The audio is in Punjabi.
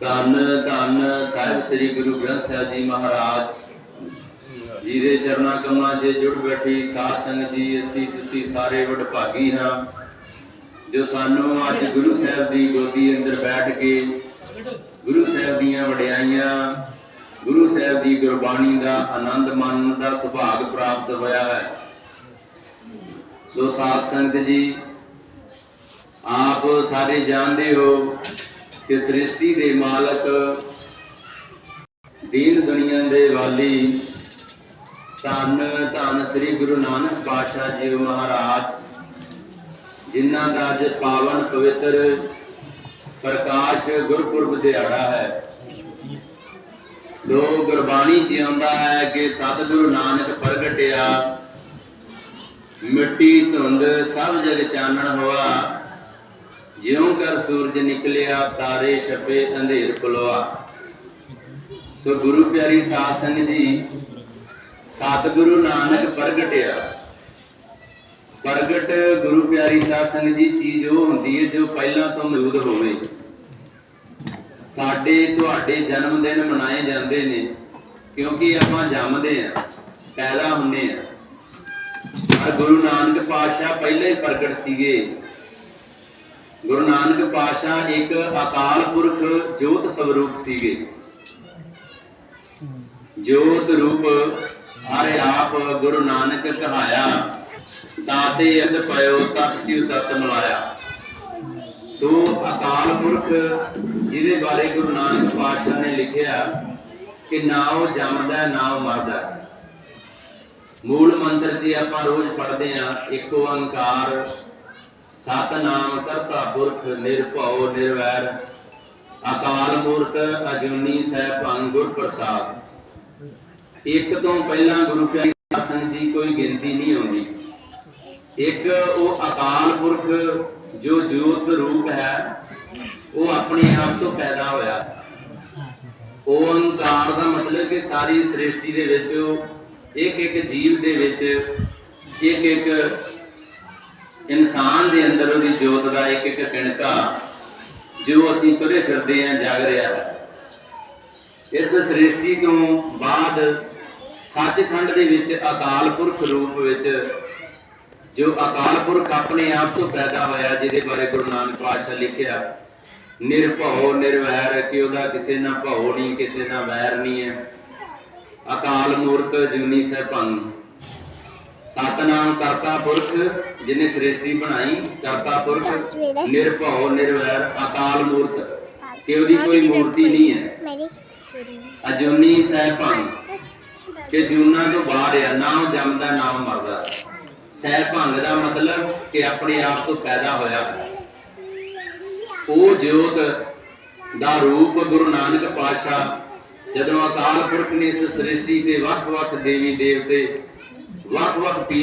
ਧੰਨ ਧੰਨ ਸਾਹਿਬ ਸ੍ਰੀ ਗੁਰੂ ਗ੍ਰੰਥ ਸਾਹਿਬ ਜੀ ਮਹਾਰਾਜ। ਜੀ ਦੇ ਚਰਨਾਂ ਕਮਲਾਂ 'ਚ ਜੁੜ ਬੈਠੀ ਸਾਧ ਸੰਗਤ ਜੀ, ਅਸੀਂ ਤੁਸੀਂ ਸਾਰੇ ਵਡਭਾਗੀ ਹਾਂ। ਜੋ ਸਾਨੂੰ ਅੱਜ ਗੁਰੂ ਸਾਹਿਬ ਦੀ ਗੋਦੀ ਅੰਦਰ ਬੈਠ ਕੇ ਗੁਰੂ ਸਾਹਿਬ ਦੀਆਂ ਵਡਿਆਈਆਂ, ਗੁਰੂ ਸਾਹਿਬ ਦੀ ਗੁਰਬਾਣੀ ਦਾ ਆਨੰਦ ਮਾਣਨ ਦਾ ਸੁਭਾਗ ਪ੍ਰਾਪਤ ਹੋਇਆ ਹੈ। ਸੋ ਸਾਧ ਸੰਗਤ ਜੀ, ਆਪ ਸਾਰੇ ਜਾਣਦੇ ਹੋ ਕਿ ਸ੍ਰਿਸ਼ਟੀ ਦੇ ਮਾਲਕ ਦੀਨ ਦੁਨੀਆ ਦੇ ਵਾਲੀ ਧੰਨ ਧੰਨ ਸ੍ਰੀ ਗੁਰੂ ਨਾਨਕ ਪਾਤਸ਼ਾਹ ਜੀ ਮਹਾਰਾਜ, ਜਿਨ੍ਹਾਂ ਦਾ ਅੱਜ ਪਾਵਨ ਪਵਿੱਤਰ ਪ੍ਰਕਾਸ਼ ਗੁਰਪੁਰਬ ਦਿਹਾੜਾ ਹੈ। ਸੋ ਗੁਰਬਾਣੀ ਚ ਆਉਂਦਾ ਹੈ ਕਿ ਸਤਿਗੁਰੂ ਨਾਨਕ ਪ੍ਰਗਟਿਆ, ਮਿੱਟੀ ਧੁੰਦ ਸਭ ਜਗ ਚਾਨਣ ਹੋਆ। ਜਿਉਂ ਕਰ ਸੂਰਜ ਨਿਕਲਿਆ, ਤਾਰੇ ਛਪੇ, ਅੰਧੇਰ ਪਲੋਆ ਸੋ ਗੁਰੂ ਪਿਆਰੀ ਸਾਧ ਸੰਗਤ ਜੀ, ਸਤਿਗੁਰੂ ਨਾਨਕ ਪ੍ਰਗਟਿਆ। ਪ੍ਰਗਟ ਗੁਰੂ ਪਿਆਰੀ ਸਾਧ ਸੰਗਤ ਜੀ, ਚੀਜ਼ ਉਹ ਹੁੰਦੀ ਹੈ ਜੋ ਪਹਿਲਾਂ ਤੋਂ ਮੌਜੂਦ ਹੋਵੇ। ਸਾਡੇ, ਤੁਹਾਡੇ ਜਨਮ ਦਿਨ ਮਨਾਏ ਜਾਂਦੇ ਨੇ, ਕਿਉਂਕਿ ਆਪਾਂ ਜੰਮਦੇ ਆ ਪੈਦਾ ਹੁੰਦੇ ਆ ਪਰ ਗੁਰੂ ਨਾਨਕ ਪਾਤਸ਼ਾਹ ਪਹਿਲਾਂ ਹੀ ਪ੍ਰਗਟ ਸੀਗੇ। ਗੁਰੂ ਨਾਨਕ ਪਾਤਸ਼ਾਹ ਇੱਕ ਅਕਾਲ ਪੁਰਖ ਜੋਤ ਸਵਰੂਪ ਸੀਗੇ। ਜੋਤ ਰੂਪ ਹਰੇ ਆਪ ਗੁਰੂ ਨਾਨਕ ਕਹਾਇਆ, ਦਾਤੇ ਅੰਦ ਪਇਓ, ਤਤ ਸਿਉ ਤਤ ਮਲਾਇਆ। ਸੋ ਅਕਾਲ ਪੁਰਖ ਜਿਹਦੇ ਬਾਰੇ ਗੁਰੂ ਨਾਨਕ ਪਾਤਸ਼ਾਹ ਨੇ ਲਿਖਿਆ ਕਿ ਨਾ ਉਹ ਜੰਮਦਾ ਨਾ ਉਹ ਮਰਦਾ। ਮੂਲ ਮੰਤਰ ਜੀ ਆਪਾਂ ਰੋਜ਼ ਪੜ੍ਹਦੇ ਆ ਇੱਕ ਓੰਕਾਰ ਸਤਨਾਮ ਕਰਤਾ ਪੁਰਖ, ਨਿਰਭਉ, ਨਿਰਵੈਰ। ਅਕਾਲ ਮੂਰਤ, ਅਜੂਨੀ ਸੈਭੰ ਗੁਰ ਪ੍ਰਸਾਦ। ਇੱਕ ਤੋਂ ਪਹਿਲਾਂ ਗੁਰੂ ਪਿਆਰੀ ਸਾਧ ਸੰਗਤ ਕੋਈ ਗਿਣਤੀ ਨਹੀਂ ਆਉਂਦੀ। ਇੱਕ ਉਹ ਅਕਾਲ ਪੁਰਖ ਜੋ ਜੋਤ ਰੂਪ ਹੈ, ਉਹ ਆਪਣੇ ਆਪ ਤੋਂ ਪੈਦਾ ਹੋਇਆ। ਓੰਕਾਰ ਦਾ ਮਤਲਬ ਕਿ ਸਾਰੀ ਸ੍ਰਿਸ਼ਟੀ ਦੇ ਵਿੱਚ ਇੱਕ ਇੱਕ ਜੀਵ ਦੇ ਵਿੱਚ ਇੱਕ ਇੱਕ ਇਨਸਾਨ ਦੇ ਅੰਦਰ ਉਹਦੀ ਜੋਤ ਦਾ ਇੱਕ ਇੱਕ ਕਣਕਾ ਜੋ ਅਸੀਂ ਤੁਰੇ ਫਿਰਦੇ ਆਂ ਜਗ ਰਿਹਾ ਹੈ। ਇਸ ਸ੍ਰਿਸ਼ਟੀ ਤੋਂ ਬਾਅਦ ਸੱਚਖੰਡ ਦੇ ਵਿੱਚ ਅਕਾਲ ਪੁਰਖ ਰੂਪ ਵਿੱਚ ਜੋ ਅਕਾਲ ਪੁਰਖ ਆਪਣੇ ਆਪ ਤੋਂ ਪੈਦਾ ਹੋਇਆ, ਜਿਹਦੇ ਬਾਰੇ ਗੁਰੂ ਨਾਨਕ ਪਾਤਸ਼ਾਹ ਲਿਖਿਆ, ਨਿਰਭਉ, ਨਿਰਵੈਰ, ਕਿ ਉਹਦਾ ਕਿਸੇ ਨਾਲ ਭਉ ਨਹੀਂ, ਕਿਸੇ ਨਾਲ ਵੈਰ ਨਹੀਂ ਹੈ। ਅਕਾਲ ਮੂਰਤ, ਜੁਨੀ ਸਹਿਭੰ ਸਤਨਾਮ ਕਰਤਾ ਪੁਰਖ ਜਿਹਨੇ ਸ੍ਰਿਸ਼ਟੀ ਬਣਾਈ ਕਰਤਾ ਪੁਰਖ ਨਿਰਭਉ ਨਿਰਵੈਰ ਅਕਾਲ ਮੂਰਤ ਕਿ ਉਹਦੀ ਕੋਈ ਮੂਰਤੀ ਨਹੀਂ ਹੈ? ਅਜੂਨੀ ਸਹਿਭੰ ਕਿ ਜੂਨਾ ਤੋਂ ਬਾਹਰ ਆ ਨਾ ਉਹ ਜੰਮਦਾ ਨਾ ਉਹ ਮਰਦਾ। ਸਹਿਭੰਗ ਦਾ ਮਤਲਬ ਕਿ ਆਪਣੇ ਆਪ ਤੋਂ ਪੈਦਾ ਹੋਇਆ। ਉਹ ਜੋਤ ਦਾ ਰੂਪ ਗੁਰੂ ਨਾਨਕ ਪਾਤਸ਼ਾਹ ਜਦੋਂ ਅਕਾਲ ਪੁਰਖ ਨੇ ਇਸ ਸ੍ਰਿਸ਼ਟੀ ਤੇ ਵੱਖ-ਵੱਖ ਦੇਵੀ ਦੇਵਤੇ ਵੱਖ-ਵੱਖ ਪੀਰ